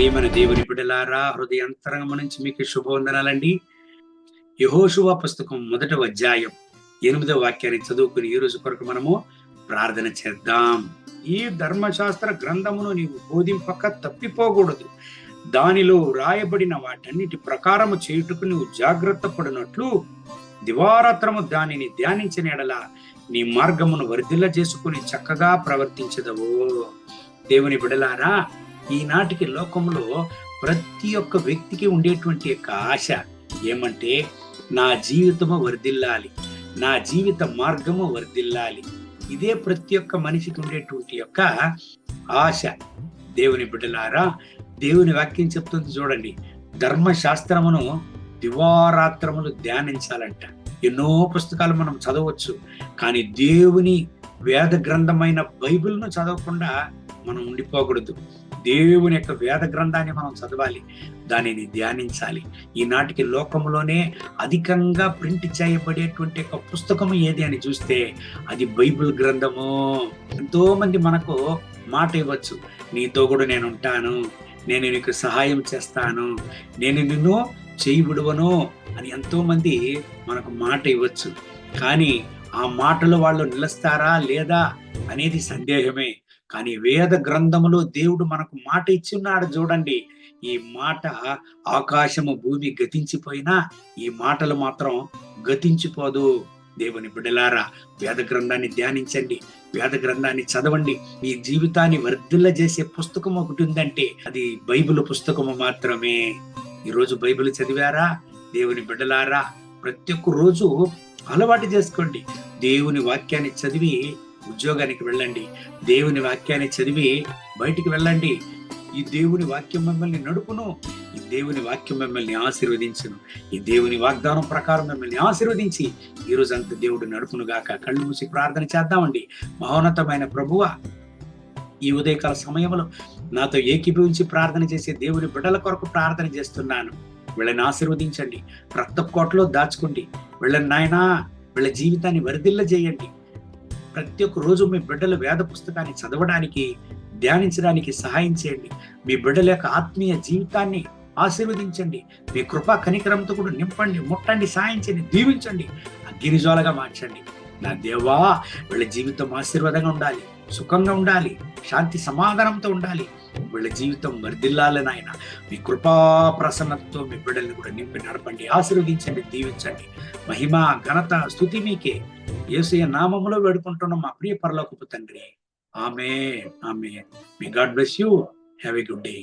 ప్రియమైన దేవుని బిడలారా హృదయంతరంగం నుంచి మీకు శుభవందనాలండి. యహోశువ పుస్తకం మొదటి అధ్యాయం ఎనిమిదో వాక్యాన్ని చదువుకుని ఈ రోజు కొరకు మనము ప్రార్థన చేద్దాం. ఈ ధర్మశాస్త్ర గ్రంథమును నీవు బోధింపక తప్పిపోకూడదు. దానిలో రాయబడిన వాటన్నిటి ప్రకారము చేయుటకు నువ్వు జాగ్రత్త పడినట్లు దివారాత్రము దానిని ధ్యానించిన ఎడల నీ మార్గమును వర్ధిల్ల చేసుకుని చక్కగా ప్రవర్తించదవు. దేవుని బిడలారా ఈనాటికి లోకంలో ప్రతి ఒక్క వ్యక్తికి ఉండేటువంటి యొక్క ఆశ ఏమంటే నా జీవితము వర్ధిల్లాలి నా జీవిత మార్గము వర్ధిల్లాలి. ఇదే ప్రతి ఒక్క మనిషికి ఉండేటువంటి యొక్క ఆశ. దేవుని బిడ్డలారా దేవుని వాక్యం చెప్తుంది చూడండి. ధర్మశాస్త్రమును దివారాత్రములు ధ్యానించాలంట. ఎన్నో పుస్తకాలు మనం చదవచ్చు కానీ దేవుని వేద గ్రంథమైన బైబిల్ను చదవకుండా మనం ఉండిపోకూడదు. దేవుని యొక్క వేద గ్రంథాన్ని మనం చదవాలి దానిని ధ్యానించాలి. ఈనాటికి లోకంలోనే అధికంగా ప్రింట్ చేయబడేటువంటి ఒక పుస్తకము ఏది అని చూస్తే అది బైబిల్ గ్రంథము. ఎంతో మంది మనకు మాట ఇవ్వచ్చు నీతో కూడా నేను ఉంటాను నేను నీకు సహాయం చేస్తాను నేను నిన్ను చేయి అని ఎంతో మంది మనకు మాట ఇవ్వచ్చు. కానీ ఆ మాటలు వాళ్ళు నిలుస్తారా లేదా అనేది సందేహమే. కానీ వేద గ్రంథములో దేవుడు మనకు మాట ఇచ్చి ఉన్నాడు చూడండి. ఈ మాట ఆకాశము భూమి గతించిపోయినా ఈ మాటలు మాత్రం గతించిపోదు. దేవుని బిడ్డలారా వేద గ్రంథాన్ని ధ్యానించండి వేద గ్రంథాన్ని చదవండి. మీ జీవితాన్ని వర్ధిల్ల చేసే పుస్తకం ఒకటి ఉందంటే అది బైబిల్ పుస్తకము మాత్రమే. ఈరోజు బైబిల్ చదివారా? దేవుని బిడ్డలారా ప్రతి ఒక్క రోజు అలవాటు చేసుకోండి. దేవుని వాక్యాన్ని చదివి ఉద్యోగానికి వెళ్ళండి. దేవుని వాక్యాన్ని చదివి బయటికి వెళ్ళండి. ఈ దేవుని వాక్యం మిమ్మల్ని నడుపును. ఈ దేవుని వాక్యం మిమ్మల్ని ఆశీర్వదించును. ఈ దేవుని వాగ్దానం ప్రకారం మిమ్మల్ని ఆశీర్వదించి ఈ అంత దేవుడు నడుపును గాక. కళ్ళు మూసి ప్రార్థన చేద్దామండి. మహోన్నతమైన ప్రభువ ఈ ఉదయకాల సమయంలో నాతో ఏకీభవించి ప్రార్థన చేసే దేవుని బిడ్డల కొరకు ప్రార్థన చేస్తున్నాను. వీళ్ళని ఆశీర్వదించండి. రక్త కోటలో దాచుకోండి. వీళ్ళని నాయనా వీళ్ళ జీవితాన్ని వరిదిల్ల చేయండి ప్రతి ఒక్క రోజు మీ బిడ్డల వేద పుస్తకాన్ని చదవడానికి ధ్యానించడానికి సహాయం చేయండి. మీ బిడ్డల యొక్క ఆత్మీయ జీవితాన్ని ఆశీర్వదించండి. మీ కృపా కనికరంతో కూడా నింపండి ముట్టండి సాయం చేయండి దీవించండి. అగ్గిరిజోలగా మార్చండి. నా దేవా వీళ్ళ జీవితం ఆశీర్వాదంగా ఉండాలి. సుఖంగా ఉండాలి శాంతి సమాధానంతో ఉండాలి. వీళ్ళ జీవితం వర్ధిల్లాలని ఆయన మీ కృపా ప్రసన్నతతో మీ బిడ్డల్ని కూడా నింపి నడపండి ఆశీర్వదించండి దీవించండి. మహిమ ఘనత స్థుతి మీకే. ఏసయ నామములో వేడుకుంటున్నాం మా ప్రియ పరలోకపు తండ్రి. ఆమె ఆమె మీ God bless you have a good day